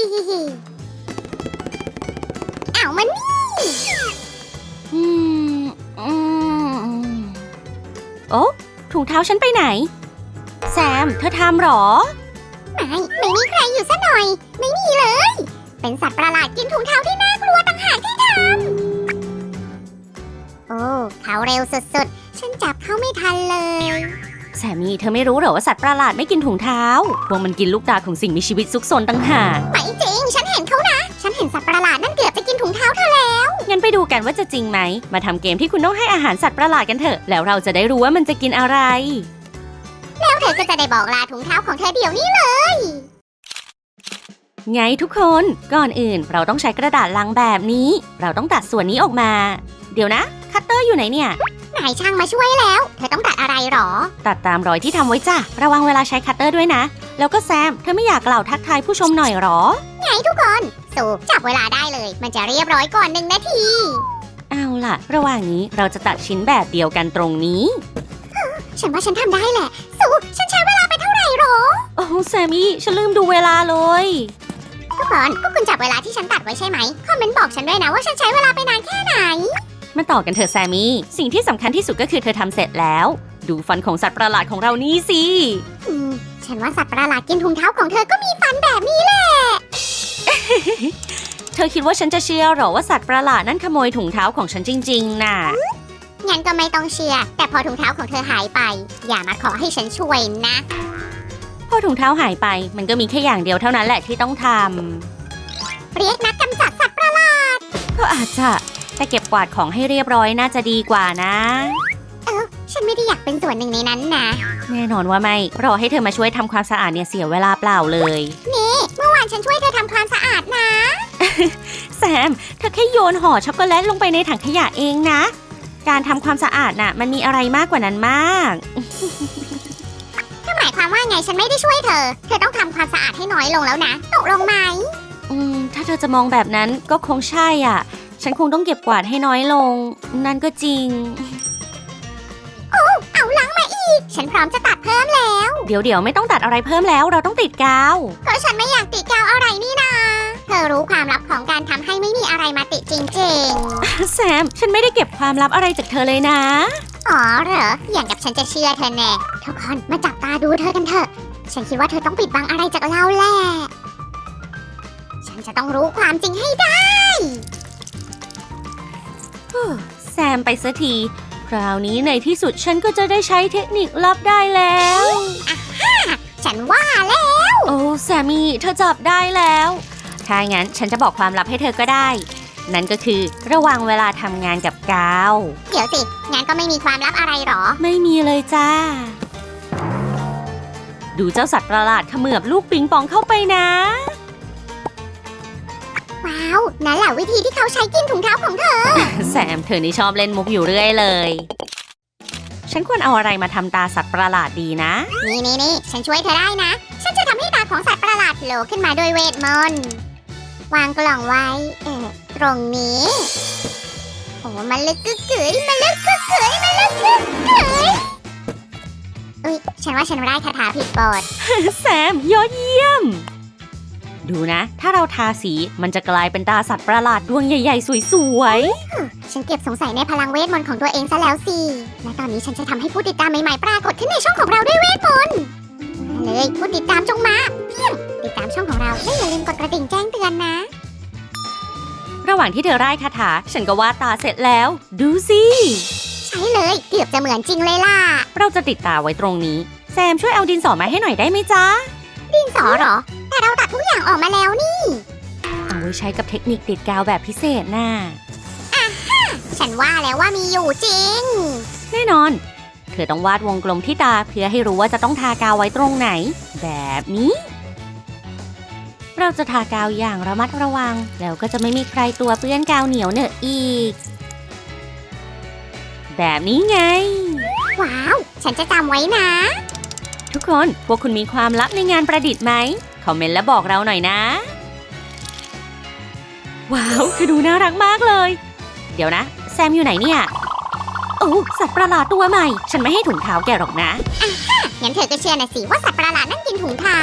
ฮิฮิฮิเอามันนี่อืมอืมโอ้ถุงเท้าฉันไปไหน แซม เธอทำเหรอ ไม่ไม่มีใครอยู่ซะหน่อย ไม่มีเลย เป็นสัตว์ประหลาดกินถุงเท้าที่น่ากลัวต่างหากที่ทำโอ้เขาเร็วสุดๆ ฉันจับเขาไม่ทันเลย แซมมี่เธอไม่รู้เหรอว่าสัตว์ประหลาดไม่กินถุงเท้า พวกมันกินลูกตาของสิ่งมีชีวิตซุกซนต่างหากไม่จริง ฉันเห็นเขานะ ฉันเห็นสัตว์ประหลาดนั่นเกือบจะกินถุงเท้าเธอแล้ว งั้นไปดูกันว่าจะจริงไหม มาทำเกมที่คุณต้องให้อาหารสัตว์ประหลาดกันเถอะ แล้วเราจะได้รู้ว่ามันจะกินอะไร แล้วเธอก็จะได้บอกลาถุงเท้าของเธอเดี๋ยวนี้เลย ไงทุกคน ก่อนอื่นเราต้องใช้กระดาษลังแบบนี้ เราต้องตัดส่วนนี้ออกมา เดี๋ยวนะ คัตเตอร์อยู่ไหนเนี่ย นายช่างมาช่วยแล้ว เธอต้องตัดอะไรหรอ ตัดตามรอยที่ทำไว้จ้ะ ระวังเวลาใช้คัตเตอร์ด้วยนะ แล้วก็แซม เธอไม่อยากกล่าวทักทายผู้ชมหน่อยหรอ ไงทุกคนสูจับเวลาได้เลย มันจะเรียบร้อยก่อนหนึ่งนาที เอาล่ะ ระหว่างนี้เราจะตัดชิ้นแบบเดียวกันตรงนี้ ฉันว่าฉันทำได้แหละ สูฉันใช้เวลาไปเท่าไหร่หรอ โอ้แซมมี่ฉันลืมดูเวลาเลย ทุกคนพวกคุณจับเวลาที่ฉันตัดไว้ใช่ไหม คอมเมนต์บอกฉันด้วยนะว่าฉันใช้เวลาไปนานแค่ไหน มาต่อกันเถอะแซมมี่ สิ่งที่สำคัญที่สุดก็คือเธอทำเสร็จแล้ว ดูฟันของสัตว์ประหลาดของเรานี่สิ อืมฉันว่าสัตว์ประหลาดกินถุงเท้าของเธอก็มีฟันแบบนี้แหละ เธอคิดว่าฉันจะเชื่อเหรอว่าสัตว์ประหลาดนั่นขโมยถุงเท้าของฉันจริง ๆ น่ะ งั้นก็ไม่ต้องเชื่อ แต่พอถุงเท้าของเธอหายไป อย่ามาขอให้ฉันช่วยนะ พอถุงเท้าหายไป มันก็มีแค่อย่างเดียวเท่านั้นแหละที่ต้องทเรียกนักกำจัดสัตว์ประหลาดำก็อาจจะ แต่เก็บกวาดของให้เรียบร้อยน่าจะดีกว่านะฉันไม่ได้อยากเป็นส่วนหนึ่งในนั้นนะ แน่นอนว่าไม่ รอให้เธอมาช่วยทำความสะอาดเนี่ยเสียเวลาเปล่าเลยเมื่อวานฉันช่วยเธอทำความสะอาดนะ แซม เธอแค่โยนห่อช็อกโกแลตลงไปในถังขยะเองนะ การทำความสะอาดน่ะ มันมีอะไรมากกว่านั้นมากถ้าหมายความว่าไงฉันไม่ได้ช่วยเธอ เธอต้องทำความสะอาดให้น้อยลงแล้วนะตกลงไหม อืม ถ้าเธอจะมองแบบนั้นก็คงใช่อะ ฉันคงต้องเก็บกวาดให้น้อยลง นั่นก็จริงเอาล้างมาอีก ฉันพร้อมจะตัดเพิ่มแล้ว เดี๋ยวเดี๋ยวไม่ต้องตัดอะไรเพิ่มแล้วเราต้องติดกาว ก็ฉันไม่อยากติดกาวอะไรนี่นาเธอรู้ความลับของการทำให้ไม่มีอะไรมาติดจริงแซม ฉันไม่ได้เก็บความลับอะไรจากเธอเลยนะ ๆ อ๋อเหรอ อย่างกับฉันจะเชื่อเธอแน่ทุกคนมาจับตาดูเธอกันเถอะ ฉันคิดว่าเธอต้องปิดบังอะไรจากเราแหละ ฉันจะต้องรู้ความจริงให้ได้ แซมไปสักที คราวนี้ในที่สุดฉันก็จะได้ใช้เทคนิคลับได้แล้ว ฉันว่าแล้ว โอ้แซมมี่เธอจับได้แล้ว ถ้างั้นฉันจะบอกความลับให้เธอก็ได้ นั่นก็คือระวังเวลาทำงานกับกาว เดี๋ยวสิ งานก็ไม่มีความลับอะไรหรอ ไม่มีเลยจ้า ดูเจ้าสัตว์ประหลาดเขมือบลูกปิงปองเข้าไปนะ ว้าวนั่นแหละวิธีที่เขาใช้กินถุงเท้าของเธอ แซมเธอนี่ชอบเล่นมุกอยู่เรื่อยเลย ฉันควรเอาอะไรมาทำตาสัตว์ประหลาดดีนะ นี่นี่นี่ฉันช่วยเธอได้นะ ฉันจะทำให้ตาของสัตว์ประหลาดโผล่ขึ้นมาด้วยเวทมนต์วางกล่องไว้ เออตรงนี้ โอ้มันลึกกึกกึ๋ยมันลึกกึกกึ๋ยมันลึกกึกกึ๋ยอุ้ยฉันว่าฉันได้คาถาผิดบท แซมยอดเยี่ยม ดูนะ ถ้าเราทาสีมันจะกลายเป็นตาสัตว์ประหลาดดวงใหญ่ๆ สวยฉันเก็บสงสัยในพลังเวทมนต์ของตัวเองซะแล้วสิ และตอนนี้ฉันจะทำให้ผู้ติดตามใหม่ๆ ปรากฏขึ้นในช่องของเราด้วยเวทมนต์มาเลยผู้ติดตามจงมาเพียงติดตามช่องของเราและอย่าลืมกดกระดิ่งแจ้งเตือนนะ ๆ ระหว่างที่เธอไล่คาถา ฉันก็วาดตาเสร็จแล้ว ดูสิ ใช่เลยเกือบจะเหมือนจริงเลยล่ะ เราจะติดตาไว้ตรงนี้ แซมช่วยเอาดินสอมาให้หน่อยได้ไหมจ๊ะ ดินสอเหรอแต่ เราตัดทุกอย่างออกมาแล้วนี่ เอาไว้ใช้กับเทคนิคติดกาวแบบพิเศษน่ะฉันว่าแล้วว่ามีอยู่จริง แน่นอน เธอต้องวาดวงกลมที่ตาเพื่อให้รู้ว่าจะต้องทากาวไว้ตรงไหน แบบนี้ เราจะทากาวอย่างระมัดระวัง แล้วก็จะไม่มีใครตัวเปื้อนกาวเหนียวเหนอะอีก แบบนี้ไง ว้าว ฉันจะจำไว้นะ ทุกคนพวกคุณมีความลับในงานประดิษฐ์ไหม คอมเมนต์และบอกเราหน่อยนะ ว้าวเธอดูน่ารักมากเลย เดี๋ยวนะ แซมอยู่ไหนเนี่ยโอ้สัตว์ประหลาดตัวใหม่ ฉันไม่ให้ถุงเท้าแกหรอกนะงั้นเธอก็เชื่อนะสิว่าสัตว์ประหลาดนั่นกินถุงเท้า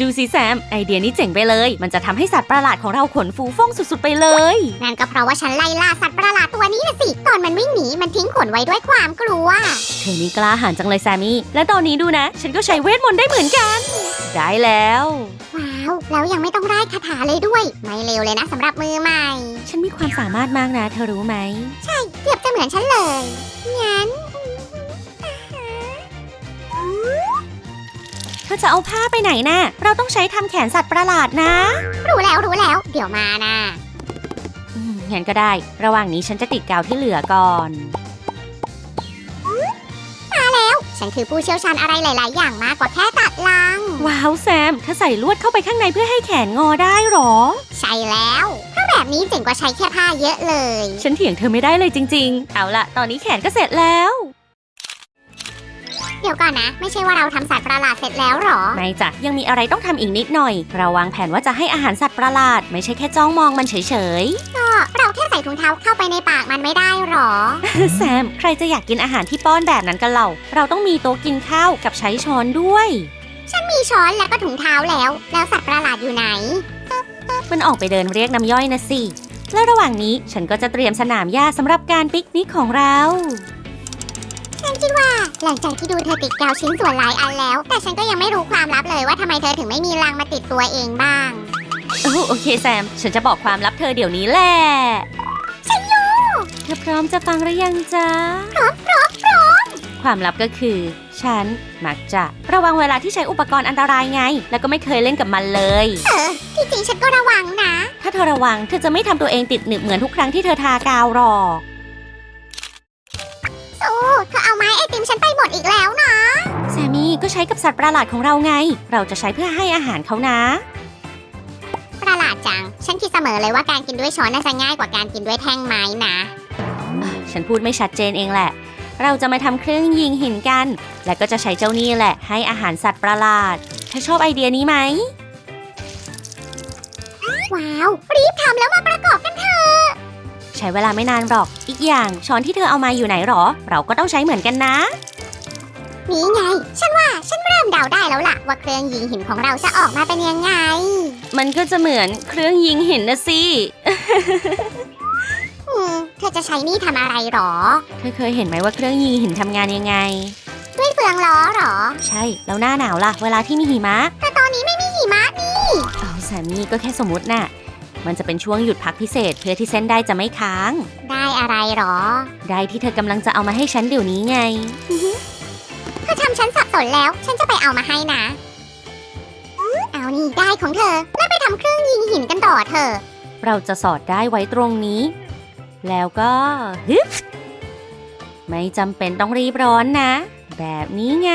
ดูสิแซม ไอเดียนี้เจ๋งไปเลย มันจะทำให้สัตว์ประหลาดของเราขนฟูฟ่องสุดๆไปเลย นั่นก็เพราะว่าฉันไล่ล่าสัตว์ประหลาดตัวนี้นะสิ ตอนมันวิ่งหนีมันทิ้งขนไว้ด้วยความกลัว เธอนี่กล้าหาญจังเลยแซมมี่ และตอนนี้ดูนะ ฉันก็ใช้เวทมนต์ได้เหมือนกัน ได้แล้ว ว้าว แล้วยังไม่ต้องไล่คาถาเลยด้วย ไม่เลวเลยนะสำหรับมือใหม่ ฉันมีความสามารถมากนะเธอรู้ไหมเกือบจะเหมือนฉันเลย งั้นเธอจะเอาผ้าไปไหนนะ่ะเราต้องใช้ทำแขนสัตว์ประหลาดนะ รู้แล้วรู้แล้ว เดี๋ยวมานะอืมงั้นก็ได้ ระหว่างนี้ฉันจะติดกาวที่เหลือก่อน ฉันคือผู้เชี่ยวชาญอะไรหลาย ๆ อย่างมากกว่าแค่ตัดลัง ว้าวแซมเธอใส่ลวดเข้าไปข้างในเพื่อให้แขนงอได้หรอ ใช่แล้ว ถ้าแบบนี้เจ๋งกว่าใช้แค่ผ้าเยอะเลย ฉันเถียงเธอไม่ได้เลยจริง ๆ เอาละตอนนี้แขนก็เสร็จแล้ว เดี๋ยวก่อนนะ ไม่ใช่ว่าเราทำสัตว์ประหลาดเสร็จแล้วหรอ ไม่จ้ะยังมีอะไรต้องทำอีกนิดหน่อย เราวางแผนว่าจะให้อาหารสัตว์ประหลาด ไม่ใช่แค่จ้องมองมันเฉยก็เราแค่ใส่ถุงเท้าเข้าไปในปากมันไม่ได้หรอ ๆ แซมใครจะอยากกินอาหารที่ป้อนแบบนั้นกันเล่าเราต้องมีโต๊ะกินข้าวกับใช้ช้อนด้วย มีช้อนแล้วก็ถุงเท้าแล้ว แล้วสัตว์ประหลาดอยู่ไหน มันออกไปเดินเรียกน้ำย่อยนะสิ และระหว่างนี้ฉันก็จะเตรียมสนามหญ้าสำหรับการปิกนิกของเรา ฉันคิดว่าหลังจากที่ดูเธอติดกาวชิ้นส่วนหลายอันแล้ว แต่ฉันก็ยังไม่รู้ความลับเลยว่าทำไมเธอถึงไม่มีรังมาติดตัวเองบ้างโอ้โอเคแซม ฉันจะบอกความลับเธอเดี๋ยวนี้แหละ ฉันรู้ เธอพร้อมจะฟังหรือยังจ๊ะ พร้อมพร้อมพร้อม ความลับก็คือ ฉันมักจะระวังเวลาที่ใช้อุปกรณ์อันตรายไง แล้วก็ไม่เคยเล่นกับมันเลย เออที่จริงฉันก็ระวังนะ ถ้าเธอระวังเธอจะไม่ทำตัวเองติดหนึบเหมือนทุกครั้งที่เธอทากาวหรอกโอ้เธอเอาไม้ไอติมฉันไปหมดอีกแล้วนะ แซมมี่ก็ใช้กับสัตว์ประหลาดของเราไง เราจะใช้เพื่อให้อาหารเขานะ ประหลาดจัง ฉันคิดเสมอเลยว่าการกินด้วยช้อนน่าจะง่ายกว่าการกินด้วยแท่งไม้นะ ฉันพูดไม่ชัดเจนเองแหละ เราจะมาทำเครื่องยิงหินกัน และก็จะใช้เจ้านี่แหละ ให้อาหารสัตว์ประหลาดเธอชอบไอเดียนี้ไหม ว้าว รีบทำแล้วมาประกอบกันเถอะ ใช้เวลาไม่นานหรอก อีกอย่างช้อนที่เธอเอามาอยู่ไหนหรอ เราก็ต้องใช้เหมือนกันนะ นี่ไง ฉันว่าฉันเริ่มเดาได้แล้วล่ะ ว่าเครื่องยิงหินของเราจะออกมาเป็นยังไง มันก็จะเหมือนเครื่องยิงหินนะสิอืม เธอจะใช้นี่ทำอะไรหรอ เธอเคยเห็นไหมว่าเครื่องยิงหินทำงานยังไง ด้วยเฟืองล้อหรอ ใช่ แล้วหน้าหนาวล่ะ เวลาที่มีหิมะแต่ตอนนี้ไม่มีหิมะนี่เอาแซมมี่ก็แค่สมมติน่ะ มันจะเป็นช่วงหยุดพักพิเศษ เพื่อที่เส้นได้จะไม่ค้าง ได้อะไรหรอ ได้ที่เธอกำลังจะเอามาให้ฉันเดี๋ยวนี้ไง เธอทำฉันสับสนแล้ว ฉันจะไปเอามาให้นะ เอานี่ได้ของเธอแล้วไปทำเครื่องยิงหินกันต่อเถอะเราจะสอดได้ไว้ตรงนี้ แล้วก็ฮึบไม่จำเป็นต้องรีบร้อนนะ แบบนี้ไง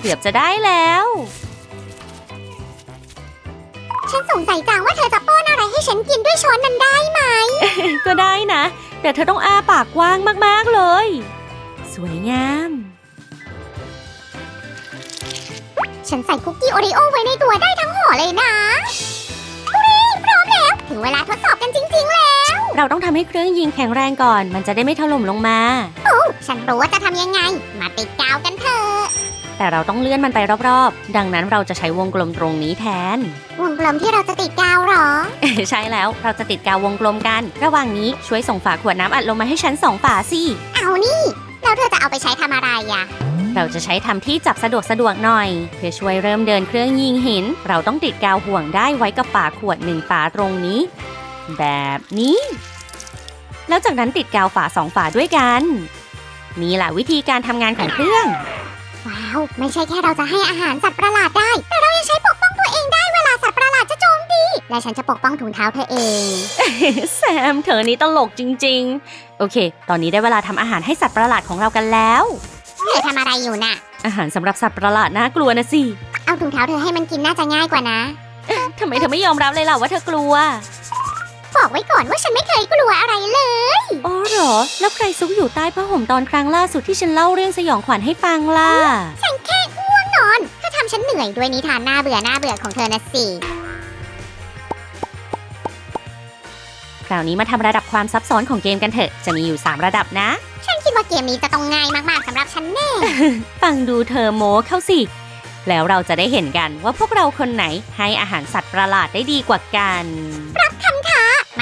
เกือบจะได้แล้ว ฉันสงสัยจังว่าเธอจะป้อนอะไรให้ฉันกินด้วยช้อนนั้นได้ไหม ก็ได้นะ แต่เธอต้องอ้าปากกว้างมากๆเลย สวยงาม ฉันใส่คุกกี้โอริโอไว้ในตัวได้ทั้งห่อเลยนะฮุเร่พร้อมแล้ว ถึงเวลาทดสอบกันจริง ๆ แล้ว เราต้องทำให้เครื่องยิงแข็งแรงก่อน มันจะได้ไม่ถล่มลงมา ฉันรู้ว่าจะทำยังไง มาติดกาวกันเถอะ แต่เราต้องเลื่อนมันไปรอบๆ ดังนั้นเราจะใช้วงกลมตรงนี้แทน วงกลมที่เราจะติดกาวหรอ ใช่แล้ว เราจะติดกาววงกลมกัน ระหว่างนี้ช่วยส่งฝาขวดน้ำอัดลมมาให้ฉันสองฝาสิ เอานี่ แล้วเธอจะเอาไปใช้ทำอะไรอะ เราจะใช้ทำที่จับสะดวกสะดวกหน่อย เพื่อช่วยเริ่มเดินเครื่องยิงหิน เราต้องติดกาวห่วงได้ไว้กับฝาขวดหนึ่งฝาตรงนี้ แบบนี้ แล้วจากนั้นติดกาวฝาสองฝาด้วยกัน นี่แหละวิธีการทำงานของเครื่อง ว้าว ไม่ใช่แค่เราจะให้อาหารสัตว์ประหลาดได้ แต่เรายังใช้ปกป้องตัวเองได้เวลาสัตว์ประหลาดจะโจมตี และฉันจะปกป้องถุงเท้าเธอเอง แซมเธอนี้ตลกจริง ๆ โอเค ตอนนี้ได้เวลาทำอาหารให้สัตว์ประหลาดของเรากันแล้ว เธอทำอะไรอยู่น่ะ อาหารสำหรับสัตว์ประหลาดน่ากลัวนะสิ เอาถุงเท้าเธอให้มันกินน่าจะง่ายกว่านะ ทำไมเธอไม่ยอมรับเลยล่ะว่าเธอกลัว บอกไว้ก่อนว่าฉันไม่เคยกลัวอะไรเลย อ๋อเหรอ แล้วใครซุกอยู่ใต้ผ้าห่มตอนครั้งล่าสุดที่ฉันเล่าเรื่องสยองขวัญให้ฟังล่ะ ฉันแค่ง่วงนอนเธอทำฉันเหนื่อยด้วยนิทานน่าเบื่อน่าเบื่อของเธอนะสิ คราวนี้มาทำระดับความซับซ้อนของเกมกันเถอะ จะมีอยู่ 3 ระดับนะ ฉันคิดว่าเกมนี้จะต้องง่ายมากๆสำหรับฉันแน่ ฟังดูเธอโม้เข้าสิ แล้วเราจะได้เห็นกันว่าพวกเราคนไหนให้อาหารสัตว์ประหลาดได้ดีกว่ากัน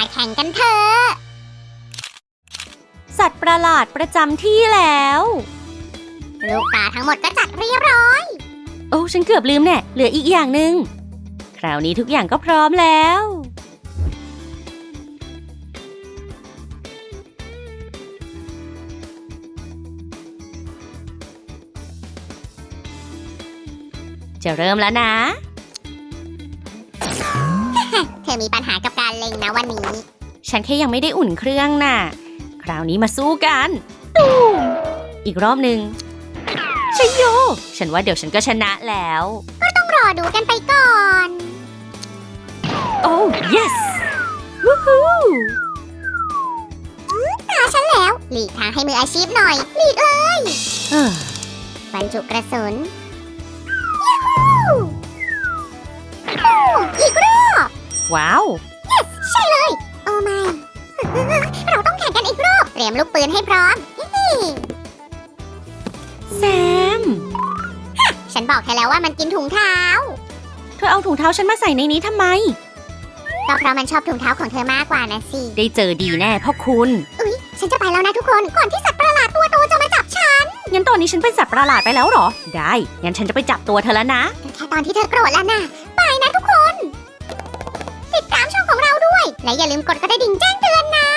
มาแข่งกันเถอะ สัตว์ประหลาดประจำที่แล้ว ลูกตาทั้งหมดก็จัดเรียบร้อย โอ้ฉันเกือบลืมแน่เหลืออีกอย่างหนึ่งคราวนี้ทุกอย่างก็พร้อมแล้ว จะเริ่มแล้วนะ เธอมีปัญหากับการ เล็งนะวันนี้ ฉันแค่ยังไม่ได้อุ่นเครื่องน่ะ คราวนี้มาสู้กันตูมอีกรอบหนึ่งชัยโย ฉันว่าเดี๋ยวฉันก็ชนะแล้ว ต้องรอดูกันไปก่อน โอ้ yes วู้ฮู้ตาฉันแล้ว หลีกทางให้มืออาชีพหน่อย หลีกเลยเอ้อบรรจุกระสุนยูฮูโอ้อีกรอบว้าว เราต้องแข่งกันอีกรอบเตรียมลูกปืนให้พร้อมแซม ฉันบอกเธอแล้วว่ามันกินถุงเท้า เธอเอาถุงเท้าฉันมาใส่ในนี้ทำไม ก็เพราะมันชอบถุงเท้าของเธอมากกว่านะสิ ได้เจอดีแน่พ่อคุณ อุ๊ย ฉันจะไปแล้วนะทุกคน ก่อนที่สัตว์ประหลาดตัวโตจะมาจับฉัน งั้นตอนนี้ฉันเป็นสัตว์ประหลาดไปแล้วเหรอ ได้ งั้นฉันจะไปจับตัวเธอแล้วนะ แค่ตอนที่เธอโกรธแล้วนะ และอย่าลืมกดกระดิ่งแจ้งเตือนนะ